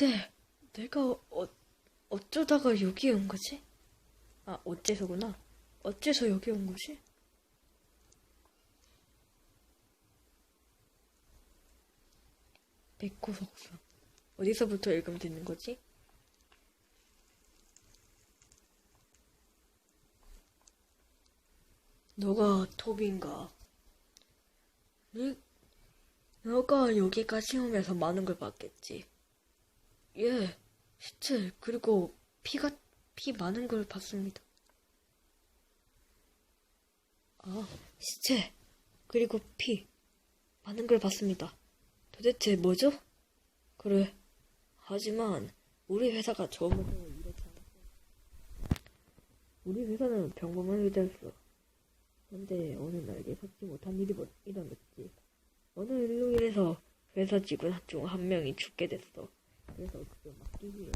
근데 내가 어, 어쩌다가 여기 온 거지? 아 어째서구나. 어째서 여기 온 거지? 백호 석상 어디서부터 읽으면 되는 거지? 너가 톱인가? 네, 너가 여기까지 오면서 많은 걸 봤겠지. 예, 시체 그리고 피가 피 많은 걸 봤습니다. 아, 시체 그리고 피 많은 걸 봤습니다. 도대체 뭐죠? 그래. 하지만 우리 회사가 처음으로 이렇지 않았어. 우리 회사는 평범한 회사였어. 근데 어느 날 예상치 못한 일이 뭐- 일어났지. 어느 일로 인해서 회사 직원 중 한 명이 죽게 됐어. 그래서 그걸 막기 위해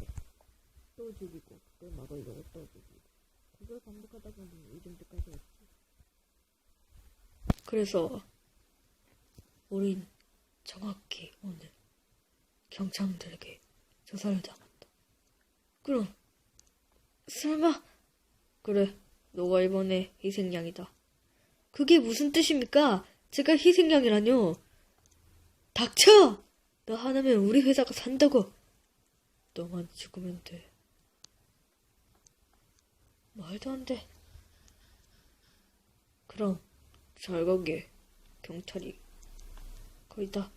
또 죽이고 그걸 막으려고 또 죽이고 그걸 반복하다 보니 이 정도까지 왔지. 그래서 우린 정확히 오늘 경찰들에게 조사를 당한다. 그럼 설마 그래 너가 이번에 희생양이다. 그게 무슨 뜻입니까? 제가 희생양이라뇨. 닥쳐! 너 하나면 우리 회사가 산다고. 너만 죽으면 돼. 말도 안 돼. 그럼 잘 가게. 경찰이 거의다.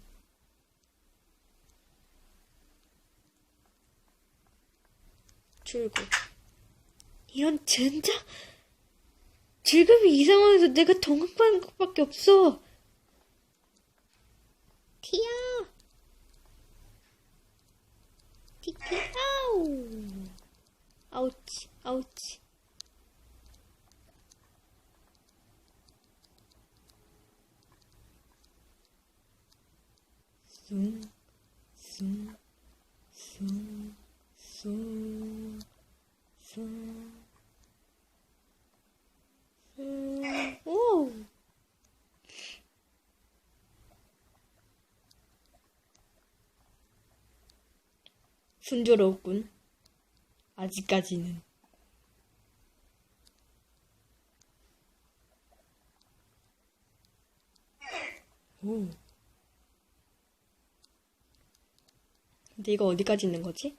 출구. 이런 젠장! 지금 이 상황에서 내가 도망가는 것밖에 없어. 티야. 티티 아우. 아우치, 아우 순조롭군. 아직까지는. 오. 근데 이거 어디까지 있는 거지?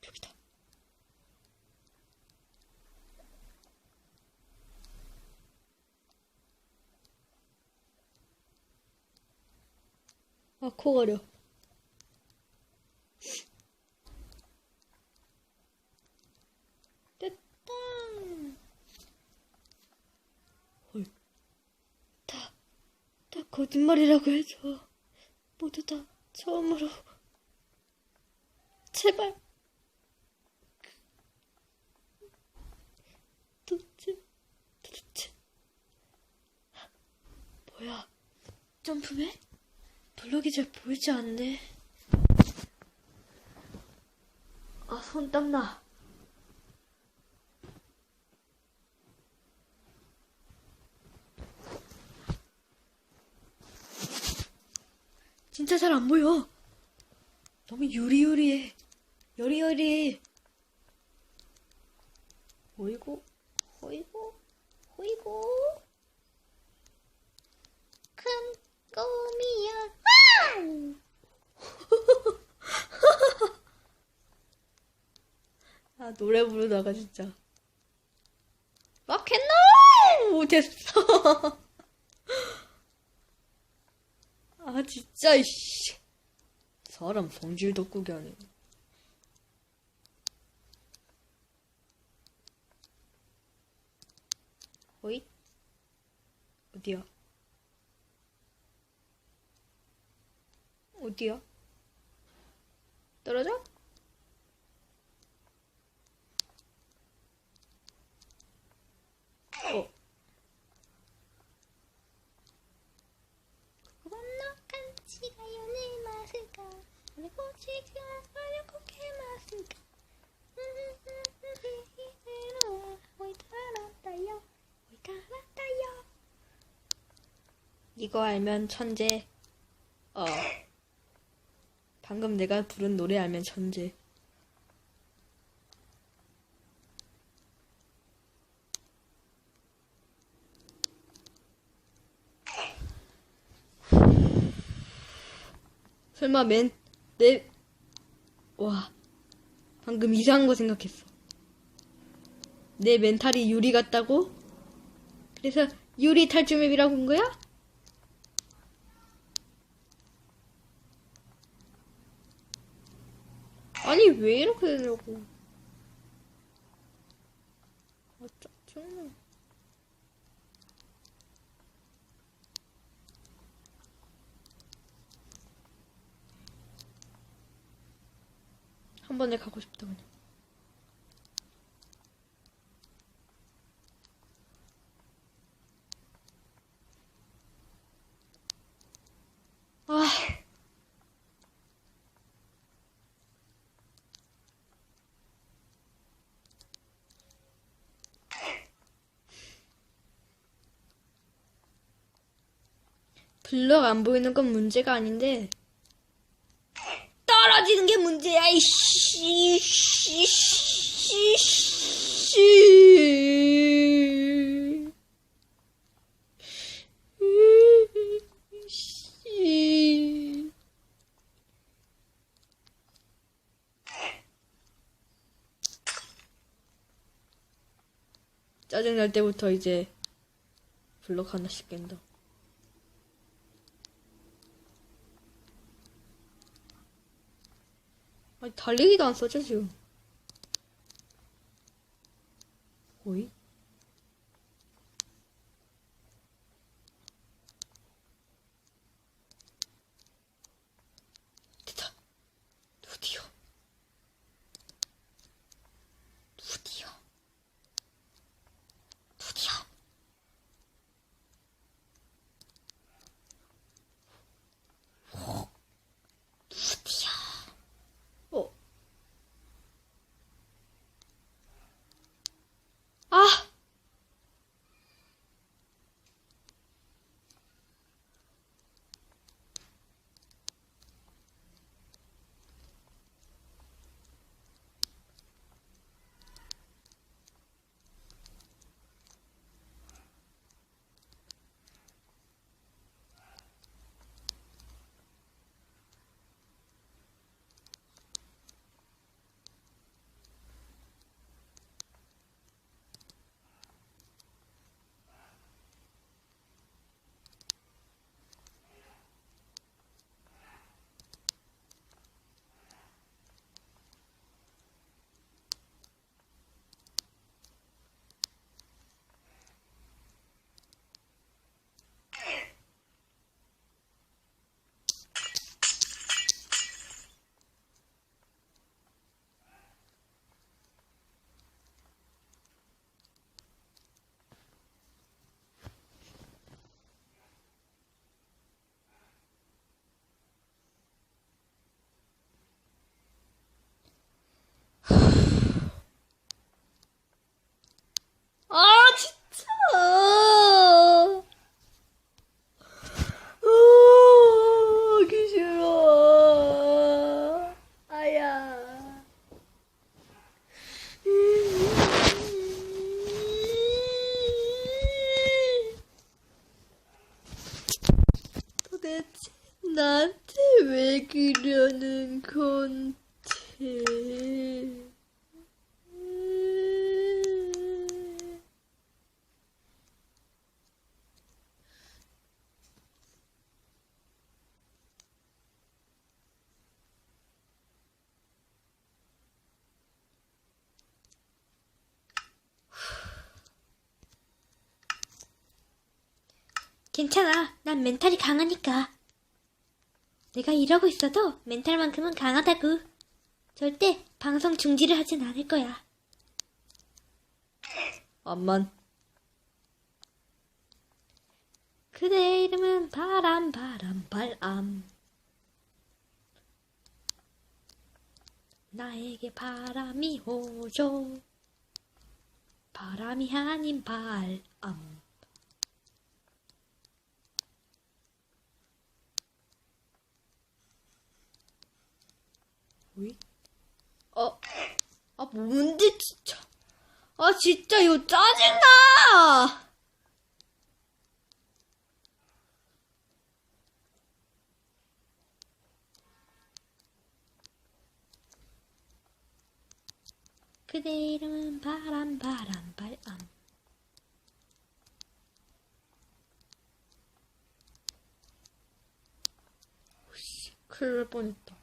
저기다. 아, 코 가려. 됐다. 헐. 다, 다 거짓말이라고 해줘. 모두 다 처음으로. 제발. 도대체, 도대체. 뭐야? 점프맨? 블록이 잘 보이지 않네. 아, 손 땀나. 진짜 잘 안 보여. 너무 유리유리해. 여리여리해. 호이고, 호이고, 호이고. 큰 꿈이야. 아, 노래 부르다가 진짜. 마켓노! 됐어. 아, 진짜, 이씨. 사람 성질 덕국이 아니고. 어이? 어디야? 어디야? 떨어져? 어. 넉넉한 지 마스까 그리고 지금 하려고 개마스까 위타라다요 위타라다요 이거 알면 천재. 어. 방금 내가 부른 노래 알면 천재. 설마 맨, 내, 와. 방금 이상한 거 생각했어. 내 멘탈이 유리 같다고? 그래서 유리 탈주맵이라고 한 거야? 아니 왜 이렇게 되냐고 아 짜증나 한 번에 가고 싶다 그냥 아. 블럭 안 보이는 건 문제가 아닌데 문제야 이씨 씨, 씨, 씨. 씨. 짜증 날 때부터 이제 블럭 하나씩 깬다. 달리기도 안 써져, 지금. 오이? 도대체 나한테 왜 그러는 건데? 괜찮아. 난 멘탈이 강하니까. 내가 이러고 있어도 멘탈만큼은 강하다고. 절대 방송 중지를 하진 않을 거야. 암만 그대의 이름은 바람, 바람, 바람. 나에게 바람이 오죠. 바람이 아닌 발암. 왜? 어, 아, 뭔데, 진짜. 아, 진짜, 이거 짜증나! 그대 이름은 바람 바람 발암. 큰일 날 뻔했다.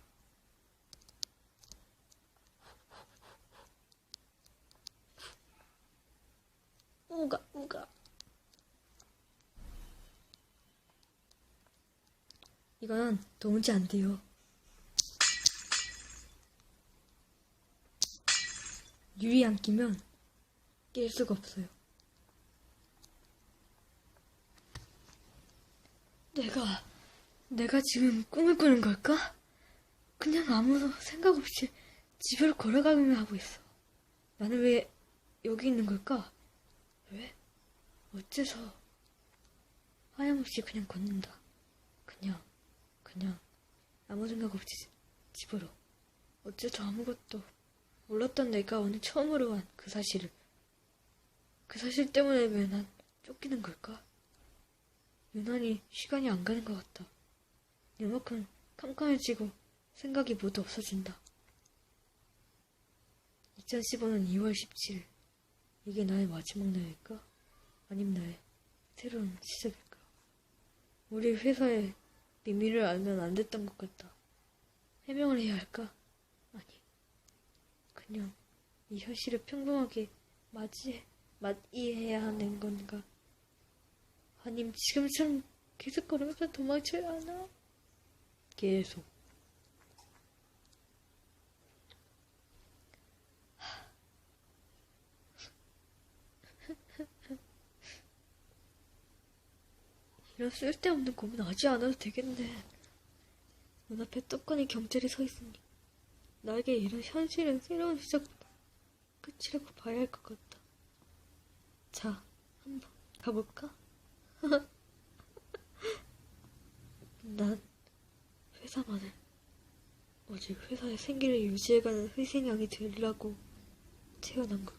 우가, 우가. 이건 도무지 안 돼요. 유리 안 끼면 낄 수가 없어요. 내가, 내가 지금 꿈을 꾸는 걸까? 그냥 아무 생각 없이 집으로 걸어가기만 하고 있어. 나는 왜 여기 있는 걸까? 왜? 어째서 하염없이 그냥 걷는다. 그냥, 아무 생각 없이 집- 집으로. 어째서 아무것도 몰랐던 내가 오늘 처음으로 한 그 사실을. 그 사실 때문에 왜 난 쫓기는 걸까? 유난히 시간이 안 가는 것 같다. 이만큼 캄캄해지고 생각이 모두 없어진다. 2015년 2월 17일. 이게 나의 마지막 날일까? 아님 나의 새로운 시작일까? 우리 회사의 비밀을 알면 안 됐던 것 같다. 해명을 해야 할까? 아니. 그냥 이 현실을 평범하게 맞이, 맞이해야 하는 건가? 아님 지금처럼 계속 걸으면서 도망쳐야 하나? 계속. 이런 쓸데없는 고민 하지 않아도 되겠네. 눈앞에 떡하니 경찰이 서 있으니 나에게 이런 현실은 새로운 시작보다 끝이라고 봐야 할 것 같다. 자, 한번 가볼까? 난 회사만을 오직 회사의 생기를 유지해가는 희생양이 되려고 태어난 걸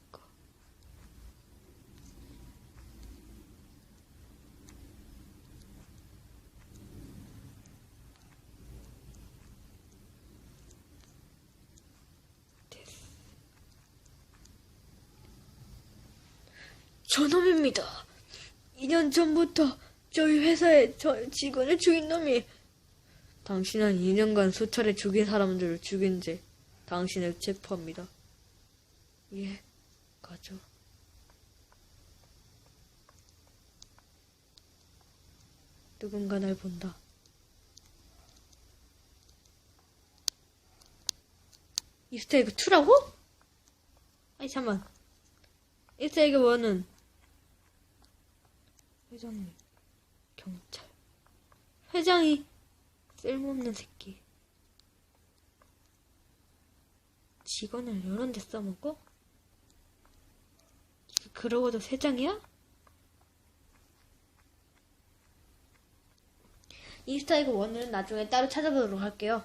저놈입니다. 2년 전부터 저희 회사의 저 직원을 죽인 놈이 당신은 2년간 수차례 죽인 사람들을 죽인 죄 당신을 체포합니다. 예, 가죠. 누군가 날 본다. 이스터에그 2라고? 아니 잠만. 이스터에그 1은 회장님, 경찰. 회장이 쓸모없는 새끼. 직원을 이런 데 써먹어? 그러고도 세장이야? 이스타에그 1은 나중에 따로 찾아보도록 할게요.